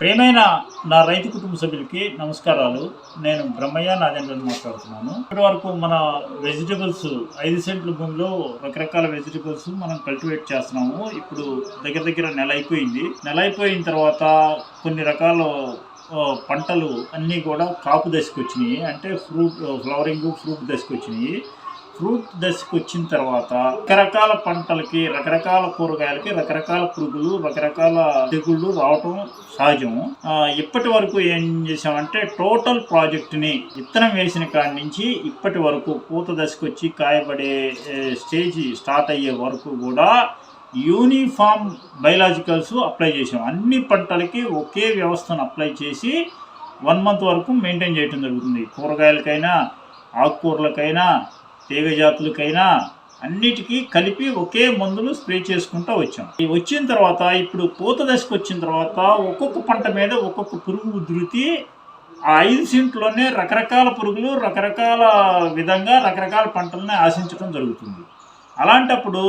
ప్రేమైన నా రైతు కుటుంబ సభ్యులకి నమస్కారాలు. నేను బ్రహ్మయ్య నాగేంద్రన్ మాట్లాడుతున్నాను. ఇప్పటి వరకు మన వెజిటబుల్స్ ఐదు సెంట్ల భూమిలో రకరకాల వెజిటబుల్స్ మనం కల్టివేట్ చేస్తున్నాము. ఇప్పుడు దగ్గర దగ్గర నెల అయిపోయింది. నెల అయిపోయిన తర్వాత కొన్ని రకాల పంటలు అన్నీ కూడా కాపు దశకు వచ్చినాయి. అంటే ఫ్రూట్ ఫ్లవరింగ్ ఫ్రూట్ దశకు వచ్చినాయి. ఫ్రూట్ దశకు వచ్చిన తర్వాత రకరకాల పంటలకి రకరకాల కూరగాయలకి రకరకాల పురుగులు రకరకాల తెగుళ్ళు రావటం సహజము ఇప్పటి వరకు ఏం చేసామంటే టోటల్ ప్రాజెక్ట్ని విత్తనం వేసిన కాడి నుంచి ఇప్పటి వరకు పూత దశకు వచ్చి కాయపడే స్టేజ్ స్టార్ట్ అయ్యే వరకు కూడా యూనిఫామ్ బయలాజికల్స్ అప్లై చేసాం అన్ని పంటలకి ఒకే వ్యవస్థను అప్లై చేసి వన్ మంత్ వరకు మెయింటైన్ చేయడం జరుగుతుంది. కూరగాయలకైనా ఆకుకూరలకైనా తీగ జాతులకైనా అన్నిటికీ కలిపి ఒకే మందులు స్ప్రే చేసుకుంటూ వచ్చాం. ఈ వచ్చిన తర్వాత ఇప్పుడు పూత దశకు వచ్చిన తర్వాత ఒక్కొక్క పంట మీద ఒక్కొక్క పురుగు ఉధృతి ఆ ఐదు సింట్లోనే రకరకాల పురుగులు రకరకాల విధంగా రకరకాల పంటలని ఆశించడం జరుగుతుంది. అలాంటప్పుడు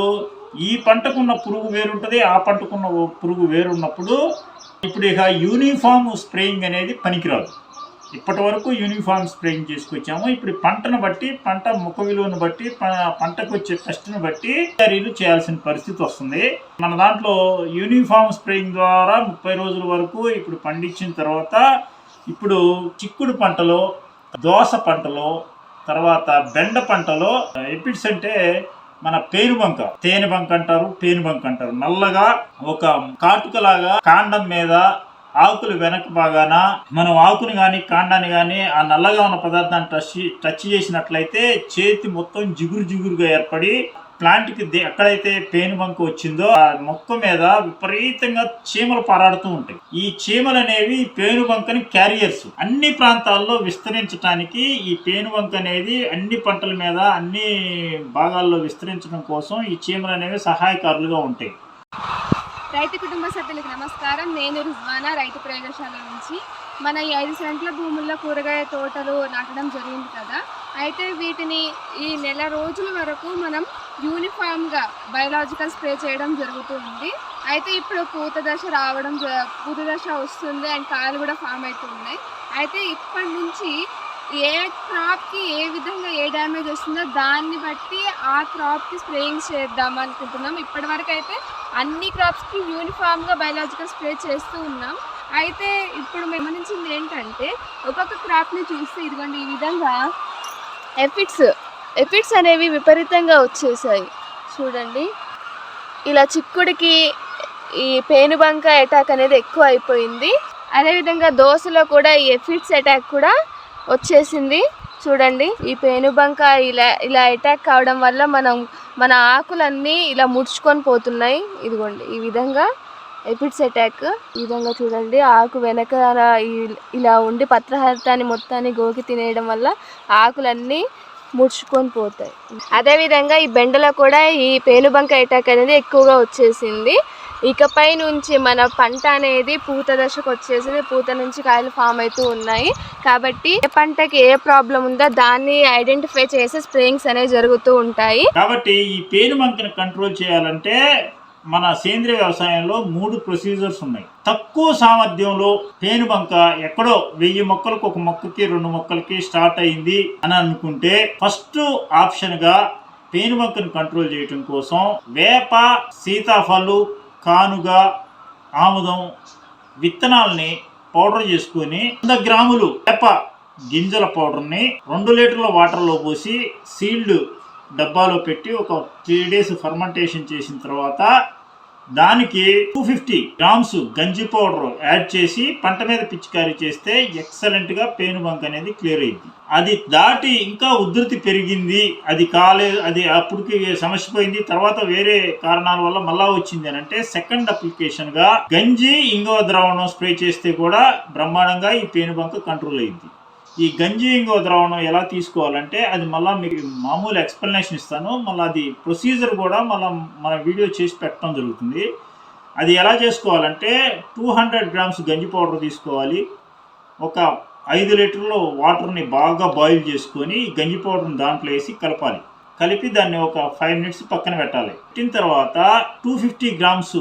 ఈ పంటకున్న పురుగు వేరుంటుంది ఆ పంటకున్న ఓ పురుగు వేరున్నప్పుడు ఇప్పుడు ఇక యూనిఫామ్ స్ప్రేయింగ్ అనేది పనికిరాదు. ఇప్పటి వరకు యూనిఫామ్ స్ప్రేయింగ్ చేసుకొచ్చాము. ఇప్పుడు పంటను బట్టి పంట ముఖ విలువను బట్టి పంటకు వచ్చే పెస్ట్ని బట్టి చర్యలు చేయాల్సిన పరిస్థితి వస్తుంది. మన దాంట్లో యూనిఫామ్ స్ప్రేయింగ్ ద్వారా ముప్పై రోజుల వరకు ఇప్పుడు పండించిన తర్వాత ఇప్పుడు చిక్కుడు పంటలో దోస పంటలో తర్వాత బెండ పంటలో ఎపిడ్స్ అంటే మన పేనుబంక తేనెబంక అంటారు పేనుబంక్ అంటారు. నల్లగా ఒక కాటుకలాగా కాండం మీద ఆకులు వెనక భాగాన మనం ఆకుని కానీ కాండాన్ని కానీ ఆ నల్లగా ఉన్న పదార్థాన్ని టచ్ టచ్ చేసినట్లయితే చేతి మొత్తం జిగురు జిగురుగా ఏర్పడి ప్లాంట్కి ఎక్కడైతే ఎక్కడైతే పేనుబంక వచ్చిందో ఆ మొక్క మీద విపరీతంగా చీమలు పారాడుతూ ఉంటాయి. ఈ చీమలు అనేవి పేను పేనుబంకని క్యారియర్స్ అన్ని ప్రాంతాల్లో విస్తరించడానికి ఈ పేనుబంక అనేది అన్ని పంటల మీద అన్ని భాగాల్లో విస్తరించడం కోసం ఈ చీమలు అనేవి సహాయకారులుగా ఉంటాయి. రైతు కుటుంబ సభ్యులకు నమస్కారం. నేను రుజ్వానా రైతు ప్రయోగశాల నుంచి. మన ఈ ఐదు సెంట్ల భూముల్లో కూరగాయ తోటలు నాటడం జరిగింది కదా. అయితే వీటిని ఈ నెల రోజుల వరకు మనం యూనిఫామ్గా బయలాజికల్ స్ప్రే చేయడం జరుగుతుంది అయితే ఇప్పుడు పూత దశ రావడం జ- పూత దశ వస్తుంది అండ్ కాయలు కూడా ఫామ్ అవుతున్నాయి అయితే ఇప్పటి నుంచి ఏ క్రాప్కి ఏ విధంగా ఏ డ్యామేజ్ వస్తుందో దాన్ని బట్టి ఆ క్రాప్కి స్ప్రేయింగ్ చేద్దాం అనుకుంటున్నాం. ఇప్పటివరకు అయితే అన్ని క్రాప్స్కి యూనిఫామ్గా బయలాజికల్ స్ప్రే చేస్తూ ఉన్నాం. అయితే ఇప్పుడు గమనించింది ఏంటంటే ఒక్కొక్క క్రాప్ని చూస్తే ఇదిగోండి ఈ విధంగా ఎఫిట్స్ ఎఫిట్స్ అనేవి విపరీతంగా వచ్చేసాయి. చూడండి. ఇలా చిక్కుడికి ఈ పేనుబంక అటాక్ అనేది ఎక్కువ అయిపోయింది. అదేవిధంగా దోశలో కూడా ఈ ఎఫిట్స్ అటాక్ కూడా వచ్చేసింది. చూడండి. ఈ పేనుబంక ఇలా ఇలా అటాక్ కావడం వల్ల మనం మన ఆకులన్నీ ఇలా ముడుచుకొని పోతున్నాయి. ఇదిగోండి ఈ విధంగా ఎపిడ్స్ అటాక్. ఈ విధంగా చూడండి ఆకు వెనక ఇలా ఉండి పత్రహరితాన్ని మొత్తాన్ని గోకి తినేయడం వల్ల ఆకులన్నీ ముడుచుకొని పోతాయి. అదేవిధంగా ఈ బెండలో కూడా ఈ పేనుబంక అటాక్ అనేది ఎక్కువగా వచ్చేసింది. ఇకపై నుంచి మన పంట అనేది పూత దశకు వచ్చేసింది. పూత నుంచి కాయలు ఫామ్ అవుతూ ఉన్నాయి. కాబట్టి ఏ పంటకి ఏ ప్రాబ్లం ఉందో దాన్ని ఐడెంటిఫై చేసి స్ప్రేయింగ్స్ అనేవి జరుగుతూ ఉంటాయి. కాబట్టి ఈ పేనుబంకను కంట్రోల్ చేయాలంటే మన సేంద్రియ వ్యవసాయంలో మూడు ప్రొసీజర్స్ ఉన్నాయి. తక్కువ సామర్థ్యంలో పేనుబంక ఎక్కడో వెయ్యి మొక్కలకు ఒక మొక్కకి రెండు మొక్కలకి స్టార్ట్ అయింది అని అనుకుంటే ఫస్ట్ ఆప్షన్గా పేనుబంకను కంట్రోల్ చేయటం కోసం వేప సీతాఫలు కానుగ ఆముదం విత్తనాలని పౌడర్ చేసుకొని వంద గ్రాములు వేప గింజల పౌడర్ని రెండు లీటర్ల వాటర్లో పోసి సీల్డ్ డబ్బాలో పెట్టి ఒక త్రీ డేస్ ఫర్మెంటేషన్ చేసిన తర్వాత దానికి టూ ఫిఫ్టీ గ్రామ్స్ గంజి పౌడర్ యాడ్ చేసి పంట మీద పిచికారీ చేస్తే ఎక్సలెంట్గా బంక్ అనేది క్లియర్ అయింది అది దాటి ఇంకా ఉధృతి పెరిగింది. అది కాలేదు అది అప్పటికి సమస్య పోయింది. తర్వాత వేరే కారణాల వల్ల మళ్ళా వచ్చింది అని అంటే సెకండ్ అప్లికేషన్గా గంజి ఇంగవ ద్రావణం స్ప్రే చేస్తే కూడా బ్రహ్మాండంగా ఈ పెయిన్ బంక్ కంట్రోల్ అయింది ఈ గంజి ఇంగువ ద్రావణం ఎలా తీసుకోవాలంటే అది మళ్ళీ మీకు మామూలు ఎక్స్ప్లెనేషన్ ఇస్తాను. మళ్ళీ అది ప్రొసీజర్ కూడా మళ్ళీ మన వీడియో చేసి పెట్టడం జరుగుతుంది. అది ఎలా చేసుకోవాలంటే టూ హండ్రెడ్ గ్రామ్స్ గంజి పౌడర్ తీసుకోవాలి. ఒక ఐదు లీటర్లు వాటర్ని బాగా బాయిల్ చేసుకొని గంజి పౌడర్ని దాంట్లో వేసి కలపాలి. కలిపి దాన్ని ఒక ఫైవ్ మినిట్స్ పక్కన పెట్టాలి. పెట్టిన తర్వాత టూ ఫిఫ్టీ గ్రామ్స్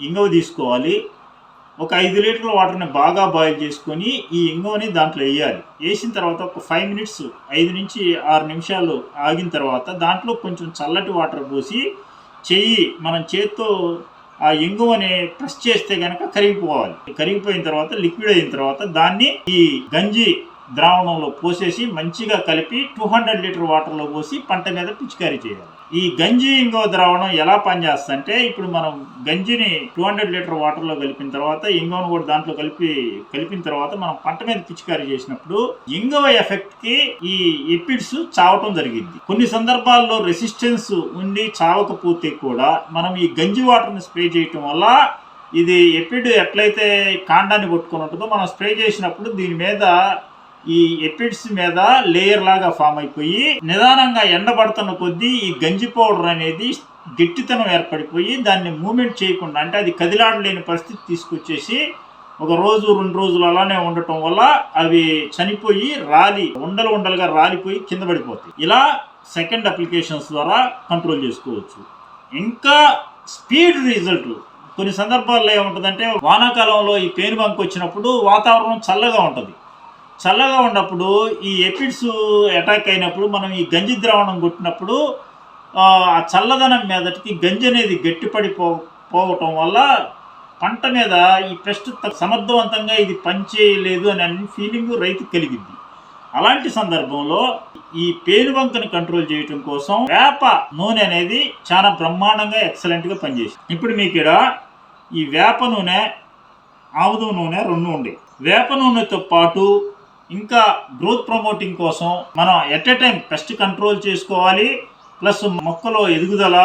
ఇంగవ తీసుకోవాలి. ఒక ఐదు లీటర్ల వాటర్ని బాగా బాయిల్ చేసుకొని ఈ ఇంగువని దాంట్లో వేయాలి. వేసిన తర్వాత ఒక ఫైవ్ మినిట్స్ ఐదు నుంచి ఆరు నిమిషాలు ఆగిన తర్వాత దాంట్లో కొంచెం చల్లటి వాటర్ పోసి చెయ్యి మనం చేత్తో ఆ ఇంగువని ప్రెస్ చేస్తే కనుక కరిగిపోవాలి. కరిగిపోయిన తర్వాత లిక్విడ్ అయిన తర్వాత దాన్ని ఈ గంజి ద్రావణంలో పోసేసి మంచిగా కలిపి టూ హండ్రెడ్ లీటర్ వాటర్లో పోసి పంట మీద పిచికారీ చేయాలి. ఈ గంజి ఇంగో ద్రావణం ఎలా పనిచేస్తుందంటే ఇప్పుడు మనం గంజిని టూ హండ్రెడ్ లీటర్ వాటర్లో కలిపిన తర్వాత ఇంగోను కూడా దాంట్లో కలిపి కలిపిన తర్వాత మనం పంట మీద పిచికారీ చేసినప్పుడు ఇంగవ ఎఫెక్ట్కి ఈ ఎపిడ్స్ చావటం జరిగింది. కొన్ని సందర్భాల్లో రెసిస్టెన్స్ ఉండి చావకపోతే కూడా మనం ఈ గంజి వాటర్ని స్ప్రే చేయటం వల్ల ఇది ఎపిడ్ ఎట్లయితే కాండాన్ని కొట్టుకొని ఉంటుందో మనం స్ప్రే చేసినప్పుడు దీని మీద ఈ ఎపిడ్స్ మీద లేయర్ లాగా ఫామ్ అయిపోయి నిదానంగా ఎండబడుతున్న కొద్దీ ఈ గంజి పౌడర్ అనేది గట్టితనం ఏర్పడిపోయి దాన్ని మూమెంట్ చేయకుండా అంటే అది కదిలాడలేని పరిస్థితి తీసుకొచ్చేసి ఒక రోజు రెండు రోజులు అలానే ఉండటం వల్ల అవి చనిపోయి రాలి ఉండలు ఉండలుగా రాలిపోయి కింద పడిపోతాయి. ఇలా సెకండ్ అప్లికేషన్స్ ద్వారా కంట్రోల్ చేసుకోవచ్చు. ఇంకా స్పీడ్ రిజల్ట్ కొన్ని సందర్భాల్లో ఏముంటుందంటే వానాకాలంలో ఈ పేను బంక్ వచ్చినప్పుడు వాతావరణం చల్లగా ఉంటుంది. చల్లగా ఉన్నప్పుడు ఈ ఎపిడ్స్ అటాక్ అయినప్పుడు మనం ఈ గంజి ద్రావణం కొట్టినప్పుడు ఆ చల్లదనం మీదటికి గంజి అనేది గట్టిపడిపో పోవటం వల్ల పంట మీద ఈ పెస్ట్ సమర్థవంతంగా ఇది పనిచేయలేదు అని అనే ఫీలింగ్ రైతు కలిగింది. అలాంటి సందర్భంలో ఈ పేనుబంకని కంట్రోల్ చేయటం కోసం వేప నూనె అనేది చాలా బ్రహ్మాండంగా ఎక్సలెంట్గా పనిచేసింది. ఇప్పుడు మీకు ఇక్కడ ఈ వేప నూనె ఆముదం నూనె రెండు ఉండే. వేప నూనెతో పాటు ఇంకా గ్రోత్ ప్రమోటింగ్ కోసం మనం at a time pest control చేసుకోవాలి. ప్లస్ మొక్కలో ఎదుగుదల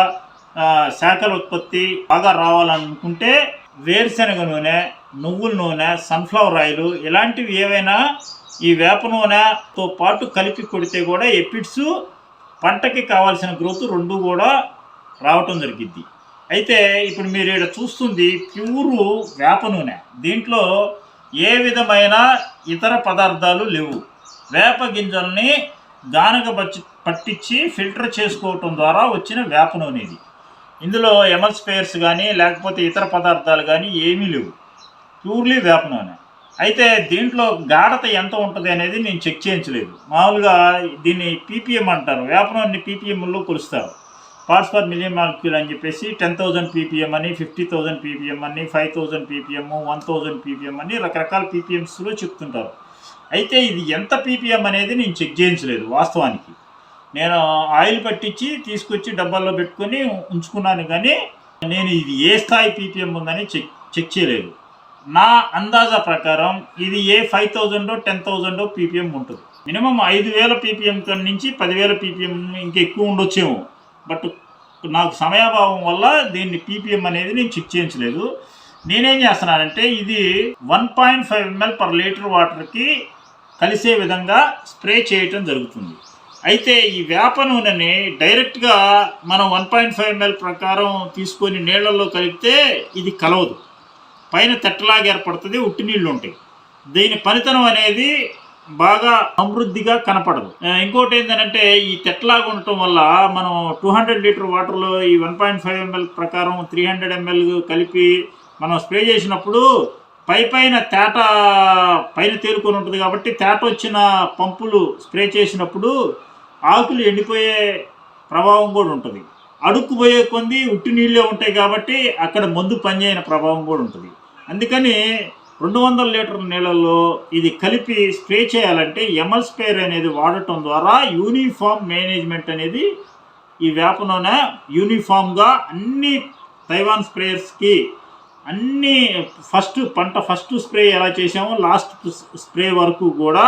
శాఖల ఉత్పత్తి బాగా రావాలనుకుంటే వేరుశనగ నూనె నువ్వుల నూనె సన్ఫ్లవర్ ఆయిల్ ఇలాంటివి ఏవైనా ఈ వేప నూనెతో పాటు కలిపి కొడితే కూడా ఎపిడ్స్ పంటకి కావాల్సిన గ్రోత్ రెండు కూడా రావటం జరిగింది అయితే ఇప్పుడు మీరు ఇక్కడ చూస్తుంది ప్యూరు వేప నూనె. దీంట్లో ఏ విధమైన ఇతర పదార్థాలు లేవు. వేప గింజల్ని గానుక పచ్చి పట్టించి ఫిల్టర్ చేసుకోవటం ద్వారా వచ్చిన వేప నూనె ఇది ఇందులో ఎమల్స్పేర్స్ కానీ లేకపోతే ఇతర పదార్థాలు కానీ ఏమీ లేవు. ప్యూర్లీ వేప నూనె. అయితే దీంట్లో గాఢత ఎంత ఉంటుంది అనేది నేను చెక్ చేయించలేదు. మామూలుగా దీన్ని పీపీఎం అంటారు. వేప నూనె పీపీఎంలో కొలుస్తారు. పార్ట్స్ పర్ మిలియన్ మాలిక్యూల్ అని చెప్పేసి టెన్ థౌజండ్ పీపీఎం అని ఫిఫ్టీ థౌజండ్ పీపీఎం అని five thousand PPM one thousand PPM అని రకరకాల పీపీఎంస్లో చెప్తుంటారు. అయితే ఇది ఎంత పీపీఎం అనేది నేను చెక్ చేయించలేదు వాస్తవానికి. నేను ఆయిల్ పట్టించి తీసుకొచ్చి డబ్బాల్లో పెట్టుకొని ఉంచుకున్నాను కానీ నేను ఇది ఏ స్థాయి పీపీఎం ఉందని చెక్ చెక్ చేయలేదు. నా అందాజా ప్రకారం ఇది ఏ ఫైవ్ థౌజండో టెన్ థౌజండో పీపీఎం ఉంటుంది. మినిమం ఐదు వేల పీపీఎం నుంచి పదివేల పీపీఎం ఇంకా ఎక్కువ ఉండొచ్చేమో. బట్ నాకు సమయాభావం వల్ల దీన్ని పీపీఎం అనేది నేను చెక్ చేయించలేదు. నేనేం చేస్తున్నానంటే ఇది one point five ML per litre వాటర్కి కలిసే విధంగా స్ప్రే చేయటం జరుగుతుంది. అయితే ఈ వేప నూనెని డైరెక్ట్గా మనం వన్ పాయింట్ ఫైవ్ ఎంఎల్ ప్రకారం తీసుకొని నీళ్ళల్లో కలిపితే ఇది కలవదు. పైన తెట్టలాగా ఏర్పడుతుంది ఉట్టి నీళ్ళు ఉంటాయి. దీని పనితనం అనేది బాగా సమృద్ధిగా కనపడదు. ఇంకోటి ఏంటంటే ఈ తెట్టలాగా ఉండటం వల్ల మనం టూ హండ్రెడ్ లీటర్ వాటర్లో ఈ వన్ పాయింట్ ఫైవ్ ఎంఎల్ ప్రకారం త్రీ హండ్రెడ్ ఎంఎల్ కలిపి మనం స్ప్రే చేసినప్పుడు పై పైన తేట పైన తేలుకొని ఉంటుంది కాబట్టి తేట వచ్చిన పంపులు స్ప్రే చేసినప్పుడు ఆకులు ఎండిపోయే ప్రభావం కూడా ఉంటుంది. అడుక్కుపోయే కొంది ఉట్టి నీళ్ళే ఉంటాయి కాబట్టి అక్కడ మందు పనిచేయని ప్రభావం కూడా ఉంటుంది. అందుకని రెండు వందల లీటర్ నీళ్ళల్లో ఇది కలిపి స్ప్రే చేయాలంటే ఎమల్ స్ప్రేయర్ అనేది వాడటం ద్వారా యూనిఫామ్ మేనేజ్మెంట్ అనేది ఈ వేప నూనె యూనిఫామ్గా అన్ని తైవాన్ స్ప్రేయర్స్కి అన్ని ఫస్ట్ పంట ఫస్ట్ స్ప్రే ఎలా చేసామో లాస్ట్ స్ప్రే వరకు కూడా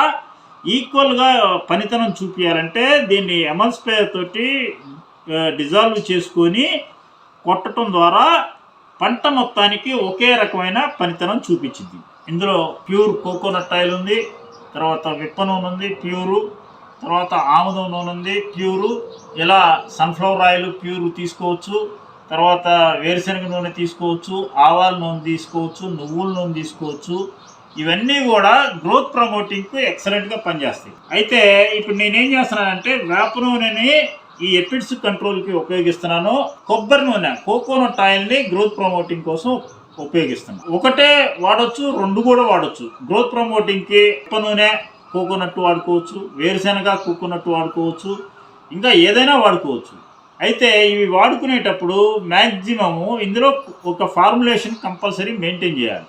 ఈక్వల్గా పనితనం చూపించాలంటే దీన్ని ఎమల్ స్ప్రేయర్ తోటి డిజాల్వ్ చేసుకొని కొట్టడం ద్వారా పంట మొత్తానికి ఒకే రకమైన పనితనం చూపించింది. ఇందులో ప్యూర్ కోకోనట్ ఆయిల్ ఉంది తర్వాత విప్ప నూనె ఉంది ప్యూరు తర్వాత ఆముదం నూనె ఉంది ప్యూరు ఇలా సన్ఫ్లవర్ ఆయిల్ ప్యూర్ తీసుకోవచ్చు తర్వాత వేరుశనగ నూనె తీసుకోవచ్చు ఆవాల నూనె తీసుకోవచ్చు నువ్వుల నూనె తీసుకోవచ్చు ఇవన్నీ కూడా గ్రోత్ ప్రమోటింగ్కు ఎక్సలెంట్గా పనిచేస్తాయి. అయితే ఇప్పుడు నేనేం చేస్తున్నానంటే వేప నూనెని ఈ ఎపిడ్స్ కంట్రోల్కి ఉపయోగిస్తున్నాను. కొబ్బరి నూనె కోకోనట్ ఆయిల్ని గ్రోత్ ప్రమోటింగ్ కోసం ఉపయోగిస్తాను ఒకటే వాడొచ్చు రెండు కూడా వాడచ్చు. గ్రోత్ ప్రమోటింగ్కి ఉప్ప నూనె కోకోనట్ వాడుకోవచ్చు. వేరుశెనగ కోకోనట్ వాడుకోవచ్చు. ఇంకా ఏదైనా వాడుకోవచ్చు. అయితే ఇవి వాడుకునేటప్పుడు మ్యాక్సిమము ఇందులో ఒక ఫార్ములేషన్ కంపల్సరీ మెయింటైన్ చేయాలి.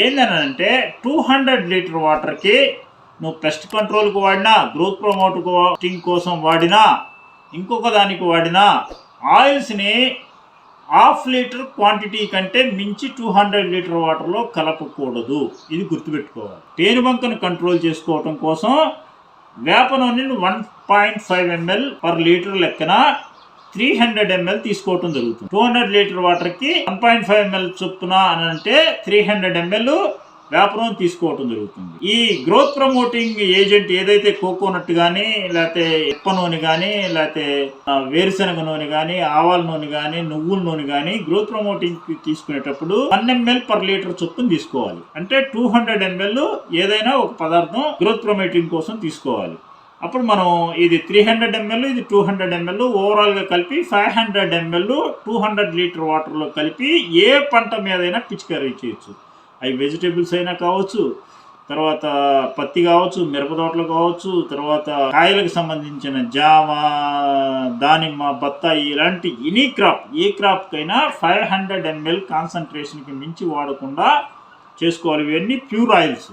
ఏందనంటే టూ హండ్రెడ్ లీటర్ వాటర్కి నువ్వు పెస్ట్ కంట్రోల్కి వాడినా గ్రోత్ ప్రమోటింగ్ కోసం వాడినా ఇంకొక దానికి వాడిన ఆయిల్స్ని హాఫ్ లీటర్ క్వాంటిటీ కంటే మించి టూ హండ్రెడ్ లీటర్ వాటర్లో కలపకూడదు. ఇది గుర్తుపెట్టుకోవాలి. పేనుబంకను కంట్రోల్ చేసుకోవటం కోసం వేప నూనెను one point five ML per litre లెక్కన త్రీ హండ్రెడ్ ఎంఎల్ తీసుకోవటం జరుగుతుంది. టూ హండ్రెడ్ లీటర్ వాటర్కి వన్ పాయింట్ ఫైవ్ ఎంఎల్ చొప్పున అని అంటే త్రీ హండ్రెడ్ ఎంఎల్ వ్యాపారం తీసుకోవటం జరుగుతుంది. ఈ గ్రోత్ ప్రమోటింగ్ ఏజెంట్ ఏదైతే కోకోనట్ కానీ లేకపోతే ఎప్ప నూనె కానీ లేకపోతే వేరుశనగ నూనె కానీ ఆవాల నూనె కానీ నువ్వుల నూనె కానీ గ్రోత్ ప్రమోటింగ్ తీసుకునేటప్పుడు వన్ ఎంఎల్ పర్ లీటర్ చొప్పున తీసుకోవాలి. అంటే టూ హండ్రెడ్ ఎంఎల్ ఏదైనా ఒక పదార్థం గ్రోత్ ప్రమోటింగ్ కోసం తీసుకోవాలి. అప్పుడు మనం ఇది త్రీ హండ్రెడ్ ఎంఎల్ ఇది టూ హండ్రెడ్ ఎంఎల్ ఓవరాల్గా కలిపి five hundred ML two hundred litre వాటర్లో కలిపి ఏ పంట మీదైనా పిచికారీ చేయొచ్చు. అవి వెజిటేబుల్స్ అయినా కావచ్చు తర్వాత పత్తి కావచ్చు మిరప తోటలు కావచ్చు తర్వాత కాయలకు సంబంధించిన జామ దానిమ్మ బత్తాయి ఇలాంటి ఎనీ క్రాప్ ఏ క్రాప్కైనా ఫైవ్ హండ్రెడ్ ఎంఎల్ కాన్సన్ట్రేషన్కి మించి వాడకుండా చేసుకోవాలి. ఇవన్నీ ప్యూర్ ఆయిల్స్.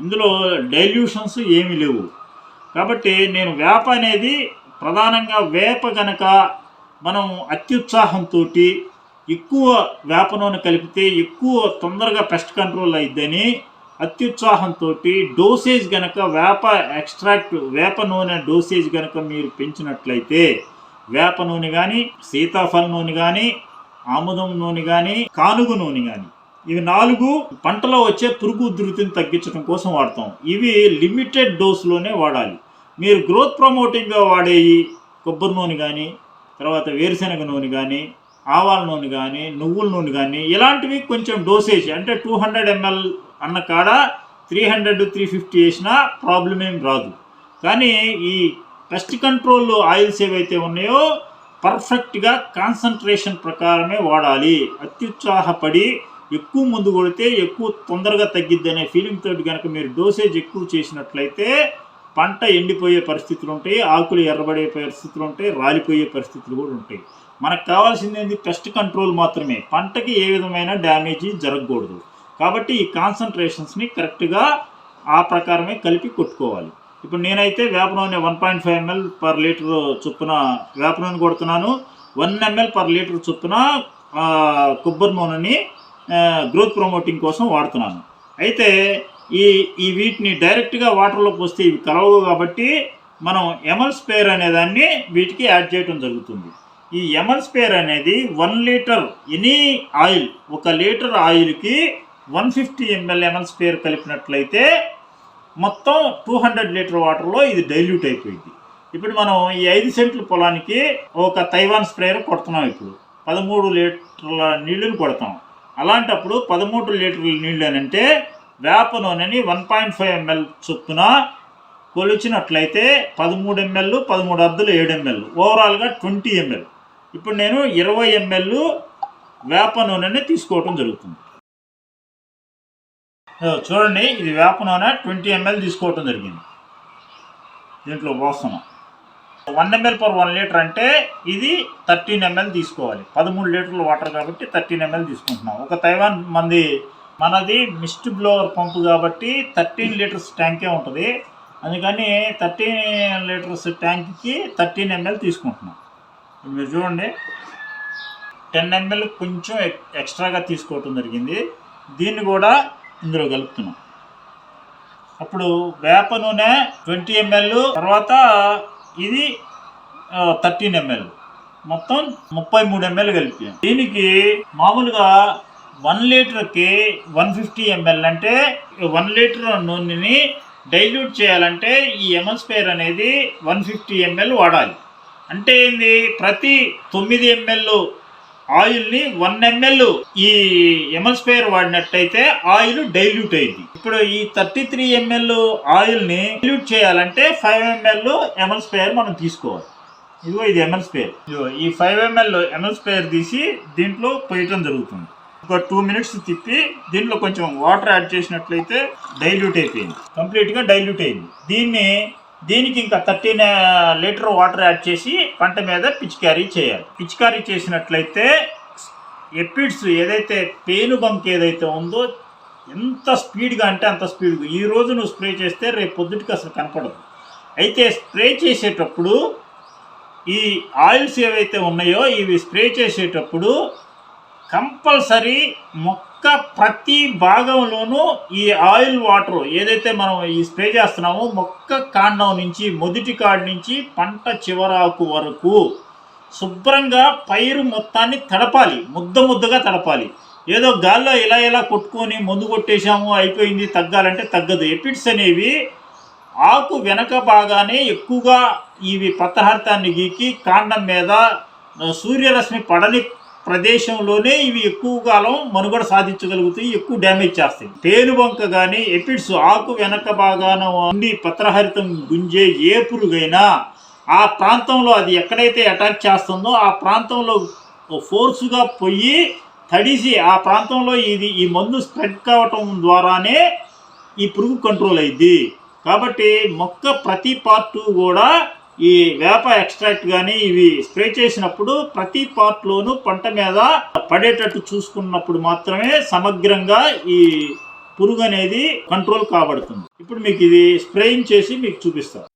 ఇందులో డైల్యూషన్స్ ఏమీ లేవు. కాబట్టి నేను వేప అనేది ప్రధానంగా వేప గనక మనం అత్యుత్సాహంతో ఎక్కువ వేప నూనె కలిపితే ఎక్కువ తొందరగా పెస్ట్ కంట్రోల్ అయిద్దని అత్యుత్సాహంతో డోసేజ్ గనక వేప ఎక్స్ట్రాక్ట్ వేప నూనె డోసేజ్ గనక మీరు పెంచినట్లయితే వేప నూనె కానీ సీతాఫల నూనె కానీ ఆముదం నూనె కానీ కానుగు నూనె కానీ ఇవి నాలుగు పంటలో వచ్చే పురుగు ఉధృతిని తగ్గించడం కోసం వాడతాం. ఇవి లిమిటెడ్ డోస్లోనే వాడాలి. మీరు గ్రోత్ ప్రమోటింగ్గా వాడేవి కొబ్బరి నూనె కానీ తర్వాత వేరుశెనగ నూనె కానీ ఆవాల నూనె కానీ నువ్వుల నూనె కానీ ఇలాంటివి కొంచెం డోసేజ్ అంటే టూ హండ్రెడ్ ఎంఎల్ అన్న కాడ త్రీ హండ్రెడ్ త్రీ ఫిఫ్టీ వేసినా ప్రాబ్లం ఏం రాదు. కానీ ఈ పెస్ట్ కంట్రోల్ ఆయిల్స్ ఏవైతే ఉన్నాయో పర్ఫెక్ట్గా కాన్సన్ట్రేషన్ ప్రకారమే వాడాలి. అత్యుత్సాహపడి ఎక్కువ ముందు కొడితే ఎక్కువ తొందరగా తగ్గిద్ది అనే ఫీలింగ్ తోటి కనుక మీరు డోసేజ్ ఎక్కువ చేసినట్లయితే పంట ఎండిపోయే పరిస్థితులు ఉంటాయి ఆకులు ఎర్రబడే పరిస్థితులు ఉంటాయి రాలిపోయే పరిస్థితులు కూడా ఉంటాయి. మనకు కావాల్సింది ఏంది? పెస్ట్ కంట్రోల్ మాత్రమే. పంటకి ఏ విధమైన డ్యామేజీ జరగకూడదు. కాబట్టి ఈ కాన్సన్ట్రేషన్స్ని కరెక్ట్గా ఆ ప్రకారమే కలిపి కొట్టుకోవాలి. ఇప్పుడు నేనైతే వేప నూనె one point five ML per litre చొప్పున వేప నూనె కొడుతున్నాను. వన్ ఎంఎల్ పర్ లీటర్ చొప్పున కొబ్బరి నూనెని గ్రోత్ ప్రమోటింగ్ కోసం వాడుతున్నాను. అయితే ఈ ఈ వీటిని డైరెక్ట్గా వాటర్లో పోస్తే ఇవి కలవవు కాబట్టి మనం ఎమల్ స్పేర్ అనే దాన్ని వీటికి యాడ్ చేయడం జరుగుతుంది. ఈ ఎమన్స్పేర్ అనేది వన్ లీటర్ ఎనీ ఆయిల్ ఒక లీటర్ ఆయిల్కి వన్ ఫిఫ్టీ ఎంఎల్ ఎమన్స్పేర్ కలిపినట్లయితే మొత్తం టూ హండ్రెడ్ లీటర్ వాటర్లో ఇది డైల్యూట్ అయిపోయింది. ఇప్పుడు మనం ఈ ఐదు సెంట్ల పొలానికి ఒక తైవాన్ స్ప్రేయర్ కొడుతున్నాం ఇప్పుడు. పదమూడు లీటర్ల నీళ్ళని కొడతాం. అలాంటప్పుడు పదమూడు లీటర్ల నీళ్ళు అని అంటే వేప నూనెని వన్ పాయింట్ ఫైవ్ ఎంఎల్ చొప్పున కొలిచినట్లయితే పదమూడు ఎంఎల్ పదమూడు అద్దులు ఏడు ఎంఎల్. ఓవరాల్గా ట్వంటీ ఎంఎల్. ఇప్పుడు నేను ఇరవై ఎంఎల్ వేప నూనెని తీసుకోవటం జరుగుతుంది. చూడండి ఇది వేప నూనె ట్వంటీ ఎంఎల్ తీసుకోవటం జరిగింది. దీంట్లో పోస్తున్నాం one ML per one litre అంటే ఇది థర్టీన్ ఎంఎల్ తీసుకోవాలి. పదమూడు లీటర్ల వాటర్ కాబట్టి థర్టీన్ ఎంఎల్ తీసుకుంటున్నాం. ఒక తైవాన్ మంది మనది మిస్ట్ బ్లోవర్ పంపు కాబట్టి థర్టీన్ లీటర్స్ ట్యాంకే ఉంటుంది. అందుకని థర్టీన్ లీటర్స్ ట్యాంక్కి థర్టీన్ ఎంఎల్ తీసుకుంటున్నాం. మీరు చూడండి. టెన్ ఎంఎల్ కొంచెం ఎక్- ఎక్స్ట్రాగా తీసుకోవటం జరిగింది. దీన్ని కూడా ఇందులో కలుపుతున్నాం. అప్పుడు వేప నూనె ట్వంటీ ఎంఎల్ తర్వాత ఇది థర్టీన్ ఎంఎల్. మొత్తం ముప్పై మూడు ఎంఎల్ కలిపాం. దీనికి మామూలుగా వన్ లీటర్కి వన్ ఫిఫ్టీ ఎంఎల్ అంటే వన్ లీటర్ నూనెని డైల్యూట్ చేయాలంటే ఈ ఎంఎస్పేర్ అనేది వన్ ఫిఫ్టీ ఎంఎల్ వాడాలి. అంటే ఏంది? ప్రతి తొమ్మిది ఎంఎల్ ఆయిల్ని వన్ ఎంఎల్ ఈ ఎంఎల్ వాడినట్టయితే ఆయిల్ డైల్యూట్ అయింది ఇప్పుడు ఈ థర్టీ త్రీ ఎంఎల్ ఆయిల్ని డైల్యూట్ చేయాలంటే ఫైవ్ ఎంఎల్ ఎంఎల్ స్పేర్ మనం తీసుకోవాలి. ఇదిగో ఇది ఎంఎల్ స్పేర్. ఇదిగో ఈ ఫైవ్ ఎంఎల్ ఎంఎల్స్పేయర్ తీసి దీంట్లో పోయటం జరుగుతుంది. ఒక టూ మినిట్స్ తిప్పి దీంట్లో కొంచెం వాటర్ యాడ్ చేసినట్లయితే డైల్యూట్ అయిపోయింది. కంప్లీట్గా డైల్యూట్ అయింది దీన్ని దీనికి ఇంకా థర్టీన్ లీటర్ వాటర్ యాడ్ చేసి పంట మీద పిచికారీ చేయాలి. పిచికారీ చేసినట్లయితే ఎపిడ్స్ ఏదైతే పేను బంక్ ఏదైతే ఉందో ఎంత స్పీడ్గా అంటే అంత స్పీడ్గా. ఈ రోజు నువ్వు స్ప్రే చేస్తే రేపు పొద్దుటికి అసలు కనపడదు. అయితే స్ప్రే చేసేటప్పుడు ఈ ఆయిల్స్ ఏవైతే ఉన్నాయో ఇవి స్ప్రే చేసేటప్పుడు కంపల్సరీ మొక్క ప్రతి భాగంలోనూ ఈ ఆయిల్ వాటర్ ఏదైతే మనం ఈ స్ప్రే చేస్తున్నామో మొక్క కాండం నుంచి మొదటి కాడి నుంచి పంట చివరాకు వరకు శుభ్రంగా పైరు మొత్తాన్ని తడపాలి. ముద్ద ముద్దగా తడపాలి. ఏదో గాల్లో ఇలా ఇలా కొట్టుకొని మందు కొట్టేశాము అయిపోయింది తగ్గాలంటే తగ్గదు. ఎపిడ్స్ అనేవి ఆకు వెనక బాగానే ఎక్కువగా ఇవి పత్రహారితాన్ని గీకి కాండం మీద సూర్యరశ్మి పడని ప్రదేశంలోనే ఇవి ఎక్కువ కాలం మనుగడ సాధించగలుగుతాయి ఎక్కువ డ్యామేజ్ చేస్తాయి. పేనుబంక కానీ ఎపిడ్స్ ఆకు వెనక భాగాన ఉండి పత్రహరితం గుంజే ఏ పురుగైనా ఆ ప్రాంతంలో అది ఎక్కడైతే అటాక్ చేస్తుందో ఆ ప్రాంతంలో ఫోర్సుగా పోయి తడిసి ఆ ప్రాంతంలో ఇది ఈ మందు స్ప్రెడ్ కావటం ద్వారానే ఈ పురుగు కంట్రోల్ అయింది కాబట్టి మొక్క ప్రతి పార్టు కూడా ఈ వేప ఎక్స్ట్రాక్ట్ కానీ ఇవి స్ప్రే చేసినప్పుడు ప్రతి పార్ట్లోనూ పంట మీద పడేటట్టు చూసుకున్నప్పుడు మాత్రమే సమగ్రంగా ఈ పురుగు అనేది కంట్రోల్ కాబడుతుంది. ఇప్పుడు మీకు ఇది స్ప్రేయింగ్ చేసి మీకు చూపిస్తాను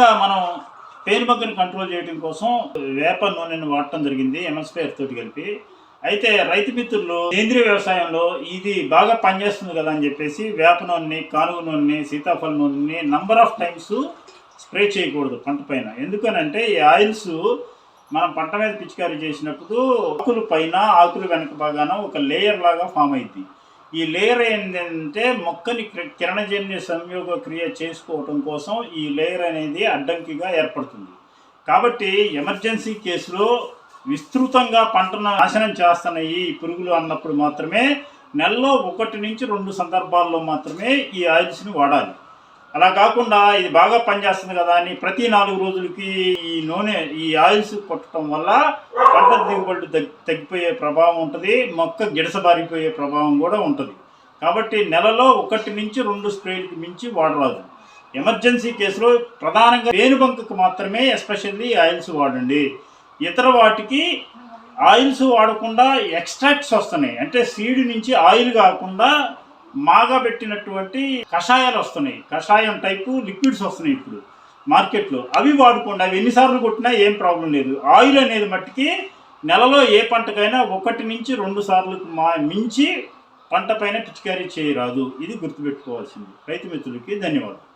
విధంగా మనం పేను బగ్గను కంట్రోల్ చేయడం కోసం వేప నూనెను వాడటం జరిగింది ఎంఎస్పీఆర్ తోటి కలిపి. అయితే రైతు మిత్రులు సేంద్రియ వ్యవసాయంలో ఇది బాగా పనిచేస్తుంది కదా అని చెప్పేసి వేప నూనెని కానుగ నూనెని సీతాఫల నూనెని నంబర్ ఆఫ్ టైమ్స్ స్ప్రే చేయకూడదు పంట పైన. ఎందుకనంటే ఈ ఆయిల్స్ మనం పంట మీద పిచికారీ చేసినప్పుడు ఆకులు పైన ఆకులు వెనక బాగాన ఒక లేయర్ లాగా ఫామ్ అయింది ఈ లేయర్ ఏంటంటే మొక్కని కిరణజన్య సంయోగ క్రియ చేసుకోవటం కోసం ఈ లేయర్ అనేది అడ్డంకిగా ఏర్పడుతుంది. కాబట్టి ఎమర్జెన్సీ కేసులో విస్తృతంగా పంటను నాశనం చేస్తున్నాయి ఈ పురుగులు అన్నప్పుడు మాత్రమే నెలలో ఒకటి నుంచి రెండు సందర్భాల్లో మాత్రమే ఈ ఆయిల్స్ని వాడాలి. అలా కాకుండా ఇది బాగా పనిచేస్తుంది కదా అని ప్రతి నాలుగు రోజులకి ఈ నూనె ఈ ఆయిల్స్ కొట్టడం వల్ల పంట దిగుబడి తగ్గి- తగ్గిపోయే ప్రభావం ఉంటుంది మొక్క గిడసబారిపోయే ప్రభావం కూడా ఉంటుంది. కాబట్టి నెలలో ఒకటి నుంచి రెండు స్ప్రేలకు మించి వాడరాదు. ఎమర్జెన్సీ కేసులో ప్రధానంగా పేనుబంకకు మాత్రమే ఎస్పెషల్లీ ఆయిల్స్ వాడండి. ఇతర వాటికి ఆయిల్స్ వాడకుండా ఎక్స్ట్రాక్ట్స్ వస్తున్నాయి. అంటే సీడ్ నుంచి ఆయిల్ కాకుండా మాగా పెట్టినటువంటి కషాయాలు వస్తున్నాయి. కషాయం టైపు లిక్విడ్స్ వస్తున్నాయి ఇప్పుడు మార్కెట్లో. అవి వాడుకోండి. అవి ఎన్నిసార్లు కొట్టినా ఏం ప్రాబ్లం లేదు. ఆయిల్ అనేది మట్టికి నెలలో ఏ పంటకైనా ఒకటి నుంచి రెండు సార్లు మా మించి పంట పైన పిచికారీ చేయరాదు. ఇది గుర్తుపెట్టుకోవాల్సింది. రైతు మిత్రులకి ధన్యవాదాలు.